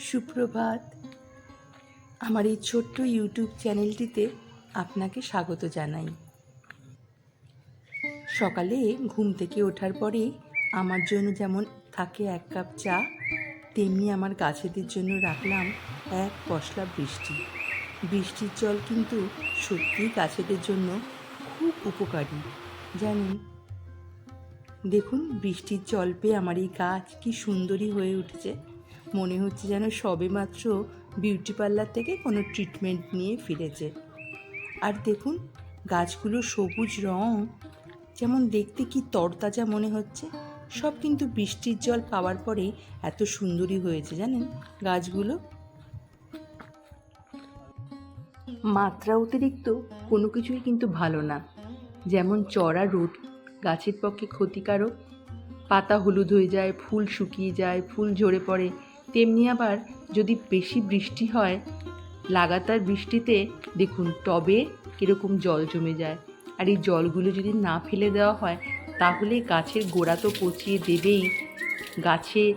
সুপ্রভাত। আমার এই ছোট্ট ইউটিউব চ্যানেলটিতে আপনাকে স্বাগত জানাই। সকালে ঘুম থেকে ওঠার পরেই আমার জন্য যেমন থাকে এক কাপ চা, তেমনি আমার গাছেদের জন্য রাখলাম এক পশলা বৃষ্টি। বৃষ্টির জল কিন্তু সত্যিই গাছেদের জন্য খুব উপকারী, জানেন? দেখুন, বৃষ্টির জল পেয়ে আমার এই গাছ কি সুন্দরী হয়ে উঠেছে। মনে হচ্ছে যেন সবেমাত্র বিউটি পার্লার থেকে কোনো ট্রিটমেন্ট নিয়ে ফিরেছে। আর দেখুন গাছগুলো সবুজ রং, যেমন দেখতে কি তরতাজা মনে হচ্ছে, সব কিন্তু বৃষ্টির জল পাওয়ার পরেই এত সুন্দরী হয়েছে জানেন গাছগুলো। মাত্রা অতিরিক্ত কোনো কিছুই কিন্তু ভালো না। যেমন চড়া রোদ, গাছের পক্ষে ক্ষতিকারক, পাতা হলুদ হয়ে যায়, ফুল শুকিয়ে যায়, ফুল ঝরে পড়ে তেমনি আবার যদি বেশি বৃষ্টি হয়, লাগাতার বৃষ্টিতে দেখুন টবে কীরকম জল জমে যায়। আর এই জলগুলো যদি না ফেলে দেওয়া হয়, তাহলে গাছের গোড়া তো পচিয়ে দেবেই। গাছে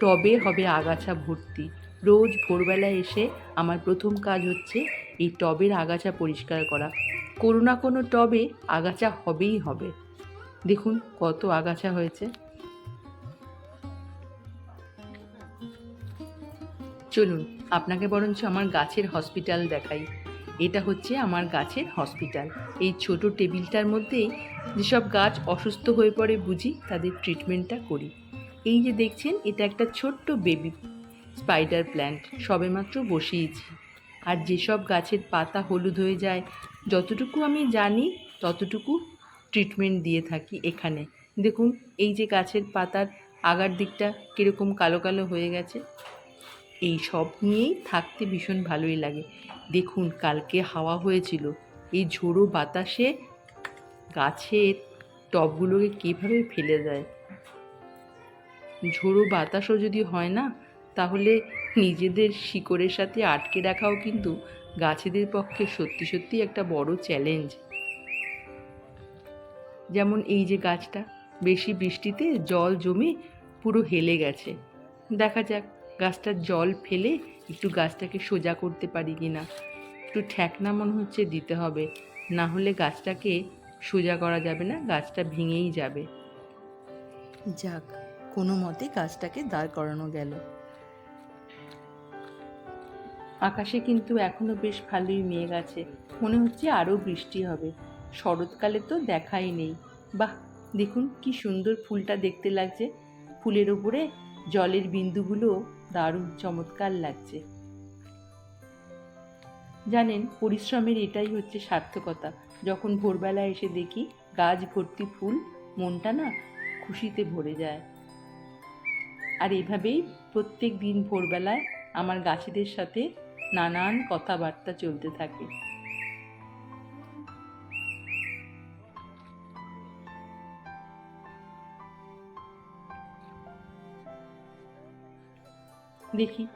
টবে হবে আগাছা ভর্তি। রোজ ভোরবেলা এসে আমার প্রথম কাজ হচ্ছে এই টবের আগাছা পরিষ্কার করা। কোনো না কোনো টবে আগাছা হবেই হবে। দেখুন কত আগাছা হয়েছে। চলুন, আপনাকে বরঞ্চ আমার গাছের হসপিটাল দেখাই। এটা হচ্ছে আমার গাছের হসপিটাল। এই ছোট টেবিলটার মধ্যেই যেসব গাছ অসুস্থ হয়ে পড়ে বুঝি, তাদের ট্রিটমেন্টটা করি। এই যে দেখছেন, এটা একটা ছোট্ট বেবি স্পাইডার প্ল্যান্ট, সবেমাত্র বসিয়েছি। আর যেসব গাছের পাতা হলুদ হয়ে যায়, যতটুকু আমি জানি, ততটুকু ট্রিটমেন্ট দিয়ে থাকি এখানে। দেখুন, এই যে গাছের পাতার আগার দিকটা কীরকম কালো কালো হয়ে গেছে। এই সব নিয়েই থাকতে ভীষণ ভালোই লাগে। দেখুন, কালকে হাওয়া হয়েছিল। এই ঝোড়ো বাতাসে গাছের টবগুলোকে কীভাবে ফেলে দেয়? ঝোড়ো বাতাসও যদি হয় না, তাহলে নিজেদের শিকড়ের সাথে আটকে রাখাও কিন্তু গাছেদের পক্ষে সত্যি সত্যি একটা বড় চ্যালেঞ্জ। যেমন এই যে গাছটা, বেশি বৃষ্টিতে জল জমে পুরো হেলে গেছে। দেখা যাক। গাছটার জল ফেলে একটু গাছটাকে সোজা করতে পারি কি না? একটু ঠেকনা মনে হচ্ছে দিতে হবে। না হলে গাছটাকে সোজা করা যাবে না গাছটা ভেঙেই যাবে। যাক কোনো মতে গাছটাকে দাঁড় করানো গেল। আকাশে কিন্তু এখনও বেশ ভালোই মেঘ আছে। মনে হচ্ছে আরও বৃষ্টি হবে। শরৎকালে তো দেখাই নেই। বাহ দেখুন কি সুন্দর ফুলটা দেখতে লাগছে। ফুলের উপরে জলের বিন্দুগুলো দারুণ, চমৎকার লাগছে। জানেন, পরিশ্রমের এটাই হচ্ছে সার্থকতা। যখন ভোরবেলা এসে দেখি গাছ ভর্তি ফুল, মনটা না খুশিতে ভরে যায়। আর এভাবেই প্রত্যেক দিন ভোরবেলায় আমার গাছেদের সাথে নানান কথাবার্তা চলতে থাকে। দেখি।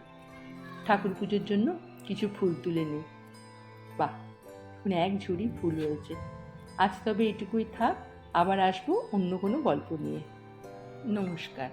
ঠাকুর পুজোর জন্য কিছু ফুল তুলে নিই। বাহ মানে এক ঝুড়ি ফুল রয়েছে। আজ তবে এটুকুই থাক, আবার আসব অন্য কোনো গল্প নিয়ে। নমস্কার।